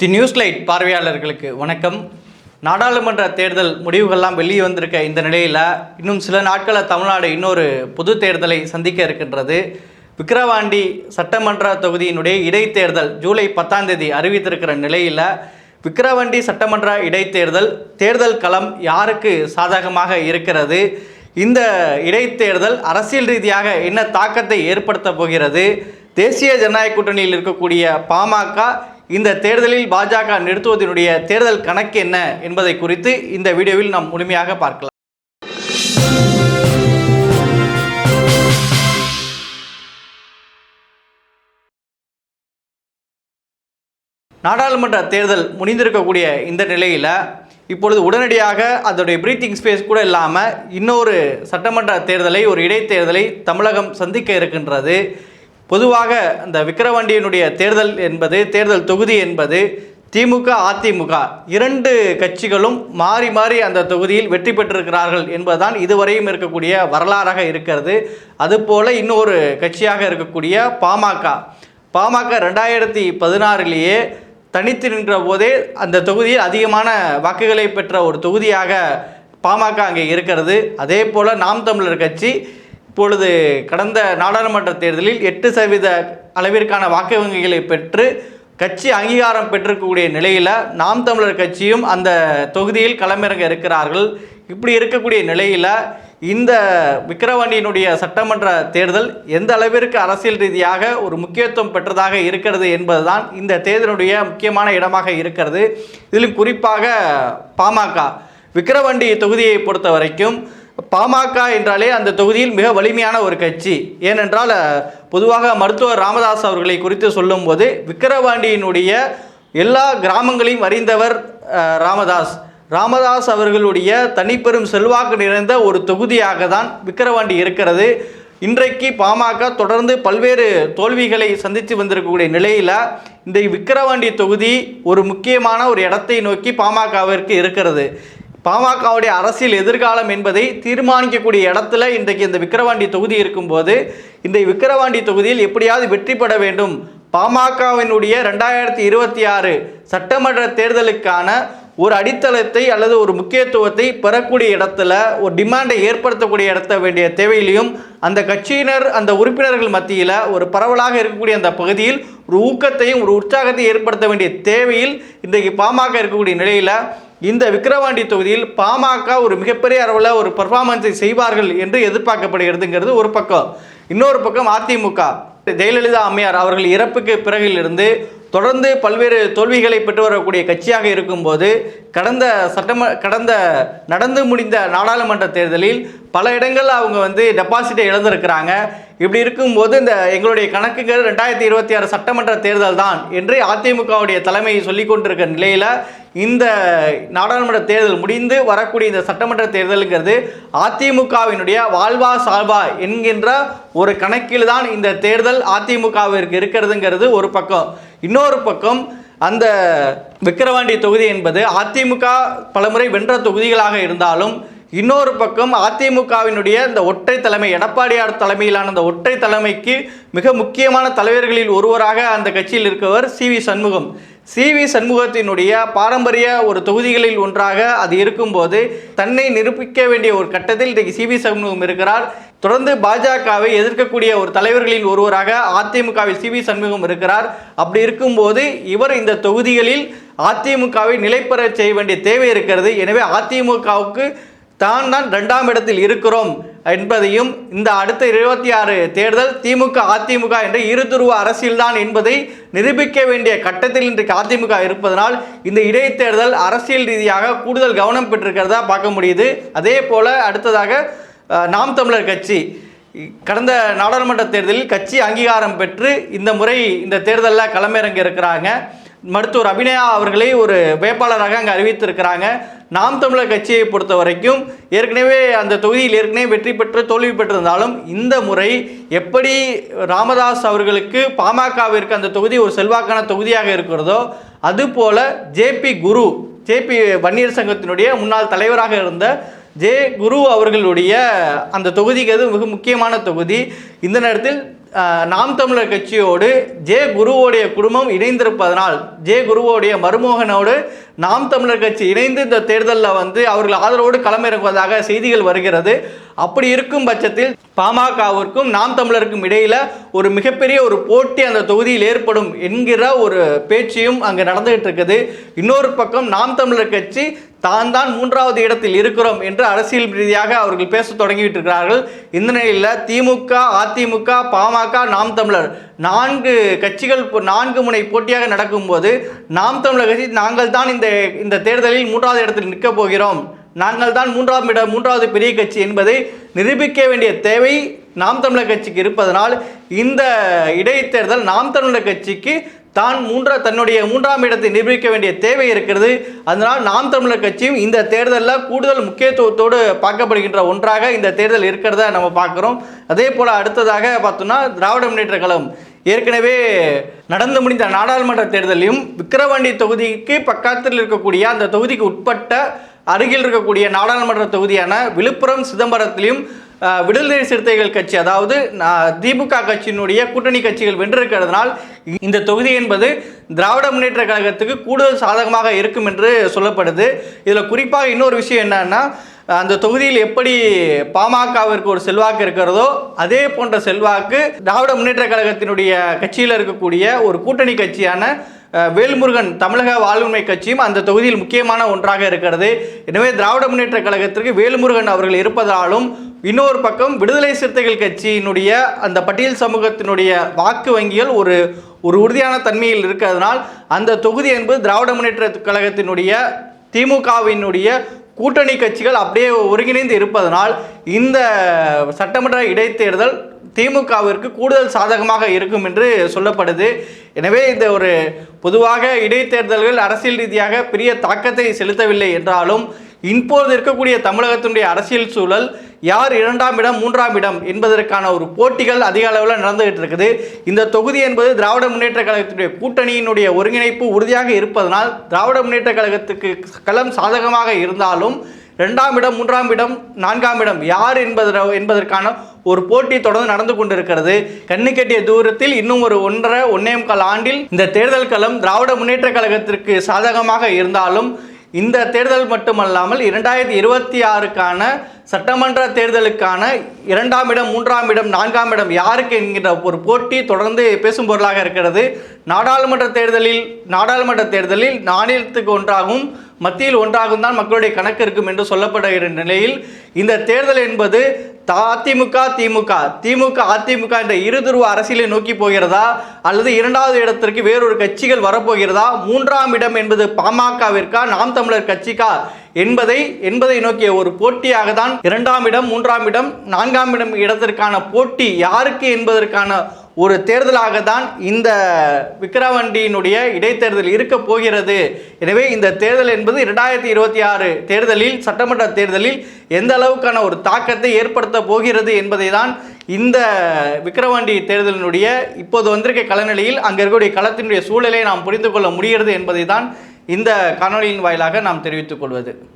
தி news light பார்வையாளர்களுக்கு வணக்கம். நாடாளுமன்ற தேர்தல் முடிவுகள்லாம் வெளியே வந்திருக்க இந்த நிலையில் இன்னும் சில நாட்களில் தமிழ்நாடு இன்னொரு பொது தேர்தலை சந்திக்க இருக்கின்றது. விக்கிரவாண்டி சட்டமன்ற தொகுதியினுடைய இடைத்தேர்தல் ஜூலை பத்தாம் தேதி அறிவித்திருக்கிற நிலையில் விக்கிரவாண்டி சட்டமன்ற இடைத்தேர்தல் தேர்தல் களம் யாருக்கு சாதகமாக இருக்கிறது? இந்த இடைத்தேர்தல் அரசியல் ரீதியாக என்ன தாக்கத்தை ஏற்படுத்த போகிறது? தேசிய ஜனநாயக கூட்டணியில் இருக்கக்கூடிய பாமக இந்த தேர்தலில் பாஜக நிறுத்துவதனுடைய தேர்தல் கணக்கு என்ன என்பதை குறித்து இந்த வீடியோவில் நாம் முழுமையாக பார்க்கலாம். நாடாளுமன்ற தேர்தல் முடிந்திருக்கக்கூடிய இந்த நிலையில் இப்பொழுது உடனடியாக அதோடைய பிரீத்திங் ஸ்பேஸ் கூட இல்லாமல் இன்னொரு சட்டமன்ற தேர்தலை ஒரு இடைத்தேர்தலை தமிழகம் சந்திக்க இருக்கின்றது. பொதுவாக இந்த விக்கிரவாண்டியினுடைய தேர்தல் என்பது தேர்தல் தொகுதி என்பது திமுக அதிமுக இரண்டு கட்சிகளும் மாறி மாறி அந்த தொகுதியில் வெற்றி பெற்றிருக்கிறார்கள் என்பதுதான் இதுவரையும் இருக்கக்கூடிய வரலாறாக இருக்கிறது. அதுபோல் இன்னொரு கட்சியாக இருக்கக்கூடிய பாமக. பாமக ரெண்டாயிரத்தி பதினாறிலேயே தனித்து நின்ற போதே அந்த தொகுதியில் அதிகமான வாக்குகளை பெற்ற ஒரு தொகுதியாக பாமக அங்கே இருக்கிறது. அதே போல் நாம் தமிழர் கட்சி இப்பொழுது கடந்த நாடாளுமன்ற தேர்தலில் எட்டு சதவீத அளவிற்கான வாக்கு வங்கிகளை பெற்று கட்சி அங்கீகாரம் பெற்றிருக்கக்கூடிய நிலையில் நாம் தமிழர் கட்சியும் அந்த தொகுதியில் களமிறங்க இருக்கிறார்கள். இப்படி இருக்கக்கூடிய நிலையில் இந்த விக்கிரவாண்டியினுடைய சட்டமன்ற தேர்தல் எந்த அளவிற்கு அரசியல் ரீதியாக ஒரு முக்கியத்துவம் பெற்றதாக இருக்கிறது என்பதுதான் இந்த தேர்தலுடைய முக்கியமான இடமாக இருக்கிறது. இதிலும் குறிப்பாக பாமக. விக்கிரவாண்டி தொகுதியை பொறுத்த வரைக்கும் பாமக என்றாலே அந்த தொகுதியில் மிக வலிமையான ஒரு கட்சி. ஏனென்றால் பொதுவாக மருத்துவர் ராமதாஸ் அவர்களை குறித்து சொல்லும்போது விக்கிரவாண்டியினுடைய எல்லா கிராமங்களையும் அறிந்தவர் ராமதாஸ். ராமதாஸ் அவர்களுடைய தனிப்பெரும் செல்வாக்கு நிறைந்த ஒரு தொகுதியாக தான் விக்கிரவாண்டி இருக்கிறது. இன்றைக்கு பாமக தொடர்ந்து பல்வேறு தோல்விகளை சந்தித்து வந்திருக்கக்கூடிய நிலையில் இந்த விக்கிரவாண்டி தொகுதி ஒரு முக்கியமான ஒரு இடத்தை நோக்கி பாமகவிற்கு இருக்கிறது. பாமகவுடைய அரசியல் எதிர்காலம் என்பதை தீர்மானிக்கக்கூடிய இடத்துல இன்றைக்கு இந்த விக்கிரவாண்டி தொகுதி இருக்கும்போது இந்த விக்கிரவாண்டி தொகுதியில் எப்படியாவது வெற்றி பெற வேண்டும். பாமகவினுடைய ரெண்டாயிரத்தி இருபத்தி ஆறு சட்டமன்ற தேர்தலுக்கான ஒரு அடித்தளத்தை அல்லது ஒரு முக்கியத்துவத்தை பெறக்கூடிய இடத்துல ஒரு டிமாண்டை ஏற்படுத்தக்கூடிய இடத்த வேண்டிய தேவையிலையும் அந்த கட்சியினர் அந்த உறுப்பினர்கள் மத்தியில் ஒரு பரவலாக இருக்கக்கூடிய அந்த பகுதியில் ஒரு ஊக்கத்தையும் ஒரு உற்சாகத்தையும் ஏற்படுத்த வேண்டிய தேவையில் இன்றைக்கு பாமக இருக்கக்கூடிய நிலையில் இந்த விக்கிரவாண்டி தொகுதியில் பாமக ஒரு மிகப்பெரிய அளவில் ஒரு பர்ஃபார்மன்ஸை செய்வார்கள் என்று எதிர்பார்க்கப்படுகிறதுங்கிறது ஒரு பக்கம். இன்னொரு பக்கம் அதிமுக. ஜெயலலிதா அம்மையார் அவர்கள் இறப்புக்கு பிறகிலிருந்து தொடர்ந்து பல்வேறு தோல்விகளை பெற்று வரக்கூடிய கட்சியாக இருக்கும்போது கடந்த சட்டம கடந்த நடந்து முடிந்த நாடாளுமன்ற தேர்தலில் பல இடங்களில் அவங்க வந்து டெபாசிட்டை இழந்திருக்கிறாங்க. இப்படி இருக்கும்போது இந்த எங்களுடைய கணக்குகள் ரெண்டாயிரத்தி இருபத்தி ஆறு சட்டமன்ற தேர்தல் தான் என்று அதிமுகவுடைய தலைமை சொல்லிக் கொண்டிருக்க நிலையில் இந்த நாடாளுமன்ற தேர்தல் முடிந்து வரக்கூடிய இந்த சட்டமன்ற தேர்தலுங்கிறது அதிமுகவினுடைய வாழ்வா சால்வா என்கின்ற ஒரு கணக்கில் தான் இந்த தேர்தல் அதிமுகவிற்கு இருக்கிறதுங்கிறது ஒரு பக்கம். இன்னொரு பக்கம் அந்த விக்கிரவாண்டி தொகுதி என்பது அதிமுக பலமுறை வென்ற தொகுதிகளாக இருந்தாலும் இன்னொரு பக்கம் அதிமுகவினுடைய இந்த ஒற்றை தலைமை எடப்பாடியார் தலைமையிலான அந்த ஒற்றை தலைமைக்கு மிக முக்கியமான தலைவர்களில் ஒருவராக அந்த கட்சியில் இருக்கவர் C V Shanmugam. C V சண்முகத்தினுடைய பாரம்பரிய ஒரு தொகுதிகளில் ஒன்றாக அது இருக்கும்போது தன்னை நிரூபிக்க வேண்டிய ஒரு கட்டத்தில் இன்றைக்கு சி வி சண்முகம் இருக்கிறார். தொடர்ந்து பாஜகவை எதிர்க்கக்கூடிய ஒரு தலைவர்களில் ஒருவராக அதிமுகவில் சி வி சண்முகம் இருக்கிறார். அப்படி இருக்கும்போது இவர் இந்த தொகுதிகளில் அதிமுகவை நிலைப்பெற செய்ய வேண்டிய தேவை இருக்கிறது. எனவே அதிமுகவுக்கு தான் தான் ரெண்டாம் இடத்தில் இருக்கிறோம் என்பதையும் இந்த அடுத்த இருபத்தி ஆறு தேர்தல் திமுக அதிமுக என்ற இருதுருவ அரசியல்தான் என்பதை நிரூபிக்க வேண்டிய கட்டத்தில் இன்றைக்கு அதிமுக இருப்பதனால் இந்த இடைத்தேர்தல் அரசியல் ரீதியாக கூடுதல் கவனம் பெற்றிருக்கிறதா பார்க்க முடியுது. அதே போல் அடுத்ததாக நாம் தமிழர் கட்சி. கடந்த நாடாளுமன்ற தேர்தலில் கட்சி அங்கீகாரம் பெற்று இந்த முறை இந்த தேர்தலில் களமிறங்க இருக்கிறாங்க மருத்துவர் அபிநயா அவர்களை ஒரு வேட்பாளராக அங்கே அறிவித்திருக்கிறாங்க. நாம் தமிழர் கட்சியை பொறுத்த வரைக்கும் ஏற்கனவே அந்த தொகுதியில் ஏற்கனவே வெற்றி பெற்று தோல்வி பெற்றிருந்தாலும் இந்த முறை எப்படி ராமதாஸ் அவர்களுக்கு பாமகவிற்கு அந்த தொகுதி ஒரு செல்வாக்கான தொகுதியாக இருக்கிறதோ அதுபோல ஜேபி குரு ஜேபி வன்னியர் சங்கத்தினுடைய முன்னாள் தலைவராக இருந்த ஜே குரு அவர்களுடைய அந்த தொகுதிக்கு அது மிக முக்கியமான தொகுதி. இந்த நேரத்தில் நாம் தமிழர் கட்சியோடு ஜே குருவோடைய குடும்பம் இணைந்திருப்பதனால் ஜே குருவோடைய மருமகனோடு நாம் தமிழர் கட்சி இணைந்து இந்த தேர்தலில் வந்து அவர்கள் ஆதரவோடு களமிறங்குவதாக செய்திகள் வருகிறது. அப்படி இருக்கும் பட்சத்தில் பாமகவிற்கும் நாம் தமிழருக்கும் இடையில் ஒரு மிகப்பெரிய ஒரு போட்டி அந்த தொகுதியில் ஏற்படும் என்கிற ஒரு பேச்சையும் அங்கே நடந்துகிட்டு இருக்குது. இன்னொரு பக்கம் நாம் தமிழர் கட்சி தான் தான் மூன்றாவது இடத்தில் இருக்கிறோம் என்று அரசியல் ரீதியாக அவர்கள் பேச தொடங்கிவிட்டு இருக்கிறார்கள் இந்த நிலையில் திமுக அதிமுக பாமக நாம் தமிழர் நான்கு கட்சிகள் நான்கு முனை போட்டியாக நடக்கும்போது நாம் தமிழர் கட்சி நாங்கள் தான் இந்த இந்த தேர்தலில் மூன்றாவது இடத்தில் நிற்கப் போகிறோம். நாங்கள் தான் மூன்றாவது இடம் மூன்றாவது பெரிய கட்சி என்பதை நிரூபிக்க வேண்டிய தேவை நாம் தமிழர் கட்சிக்கு இருப்பதனால் இந்த இடைத்தேர்தல் நாம் தமிழர் கட்சிக்கு தான் மூன்றா தன்னுடைய மூன்றாம் இடத்தை நிரூபிக்க வேண்டிய தேவை இருக்கிறது. அதனால் நாம் தமிழர் கட்சியும் இந்த தேர்தலில் கூடுதல் முக்கியத்துவத்தோடு பார்க்கப்படுகின்ற ஒன்றாக இந்த தேர்தல் இருக்கிறத நம்ம பார்க்குறோம். அதே போல் அடுத்ததாக பார்த்தோம்னா திராவிட முன்னேற்ற கழகம். ஏற்கனவே நடந்து முடிந்த நாடாளுமன்ற தேர்தலையும் விக்கிரவாண்டி தொகுதிக்கு பக்கத்தில் இருக்கக்கூடிய அந்த தொகுதிக்கு உட்பட்ட அருகில் இருக்கக்கூடிய நாடாளுமன்ற தொகுதியான விழுப்புரம் சிதம்பரத்திலையும் விடுதலை சிறுத்தைகள் கட்சி அதாவது திமுக கட்சியினுடைய கூட்டணி கட்சிகள் வென்றிருக்கிறதுனால் இந்த தொகுதி என்பது திராவிட முன்னேற்ற கழகத்துக்கு கூடுதல் சாதகமாக இருக்கும் என்று சொல்லப்படுது. இதில் குறிப்பாக இன்னொரு விஷயம் என்னன்னா அந்த தொகுதியில் எப்படி பாமகவிற்கு ஒரு செல்வாக்கு இருக்கிறதோ அதே போன்ற செல்வாக்கு திராவிட முன்னேற்ற கழகத்தினுடைய கட்சியில் இருக்கக்கூடிய ஒரு கூட்டணி கட்சியான வேல்முருகன் தமிழக வாழ்வுமை கட்சியும் அந்த தொகுதியில் முக்கியமான ஒன்றாக இருக்கிறது. எனவே திராவிட முன்னேற்ற கழகத்திற்கு வேல்முருகன் அவர்கள் இருப்பதாலும் இன்னொரு பக்கம் விடுதலை சிறுத்தைகள் கட்சியினுடைய அந்த பட்டியல் சமூகத்தினுடைய வாக்கு வங்கிகள் ஒரு ஒரு உறுதியான தன்மையில் இருக்கிறதுனால் அந்த தொகுதி என்பது திராவிட முன்னேற்ற கழகத்தினுடைய திமுகவினுடைய கூட்டணி கட்சிகள் அப்படியே ஒருங்கிணைந்து இருப்பதனால் இந்த சட்டமன்ற இடைத்தேர்தல் திமுகவிற்கு கூடுதல் சாதகமாக இருக்கும் என்று சொல்லப்படுது. எனவே இந்த ஒரு பொதுவாக இடைத்தேர்தல்கள் அரசியல் ரீதியாக பெரிய தாக்கத்தை செலுத்தவில்லை என்றாலும் இப்போது இருக்கக்கூடிய தமிழகத்தினுடைய அரசியல் சூழல் யார் இரண்டாம் இடம் மூன்றாம் இடம் என்பதற்கான ஒரு போட்டிகள் அதிக அளவில் நடந்துகிட்டு இருக்குது. இந்த தொகுதி என்பது திராவிட முன்னேற்ற கழகத்தினுடைய கூட்டணியினுடைய ஒருங்கிணைப்பு உறுதியாக இருப்பதனால் திராவிட முன்னேற்ற கழகத்துக்கு களம் சாதகமாக இருந்தாலும் இரண்டாம் இடம் மூன்றாம் இடம் நான்காம் இடம் யார் என்பத என்பதற்கான ஒரு போட்டி தொடர்ந்து நடந்து கொண்டிருக்கிறது. கண்ணு கட்டிய தூரத்தில் இன்னும் ஒரு ஒன்றரை ஒன்னே முக்கால் ஆண்டில் இந்த தேர்தல் களம் திராவிட முன்னேற்ற கழகத்திற்கு சாதகமாக இருந்தாலும் இந்த தேர்தல் மட்டுமல்லாமல் இரண்டாயிரத்தி இருபத்தி ஆறுக்கான சட்டமன்ற தேர்தலுக்கான இரண்டாம் இடம் மூன்றாம் இடம் நான்காம் இடம் யாருக்கு என்கின்ற ஒரு போட்டி தொடர்ந்து பேசும் பொருளாக இருக்கிறது. நாடாளுமன்ற தேர்தலில் நாடாளுமன்ற தேர்தலில் நாணயத்துக்கு ஒன்றாகவும் மத்தியில் ஒன்றாகும் தான் மக்களுடைய கணக்கு இருக்கும் என்று சொல்லப்படுகிற நிலையில் இந்த தேர்தல் என்பது அதிமுக திமுக திமுக. அதிமுக என்ற இருதுருவ அரசியலை நோக்கி போகிறதா? அல்லது இரண்டாவது இடத்திற்கு வேறொரு கட்சிகள் வரப்போகிறதா? மூன்றாம் இடம் என்பது பாமகவிற்கா நாம் தமிழர் கட்சிக்கா? என்பதை என்பதை நோக்கிய ஒரு போட்டியாக தான் இரண்டாம் இடம் மூன்றாம் இடம் நான்காம் இடம் இடத்திற்கான போட்டி யாருக்கு என்பதற்கான ஒரு தேர்தலாக தான் இந்த விக்கிரவாண்டியினுடைய இடைத்தேர்தல் இருக்க போகிறது. எனவே இந்த தேர்தல் என்பது இரண்டாயிரத்தி இருபத்தி ஆறு தேர்தலில் சட்டமன்ற தேர்தலில் எந்த அளவுக்கான ஒரு தாக்கத்தை ஏற்படுத்த போகிறது என்பதை தான் இந்த விக்கிரவாண்டி தேர்தலினுடைய இப்போது வந்திருக்க கலநிலையில் அங்கே இருக்கக்கூடிய களத்தினுடைய சூழலை நாம் புரிந்து கொள்ள முடிகிறது என்பதை தான் இந்த காணொலியின் வாயிலாக நாம் தெரிவித்துக் கொள்வது.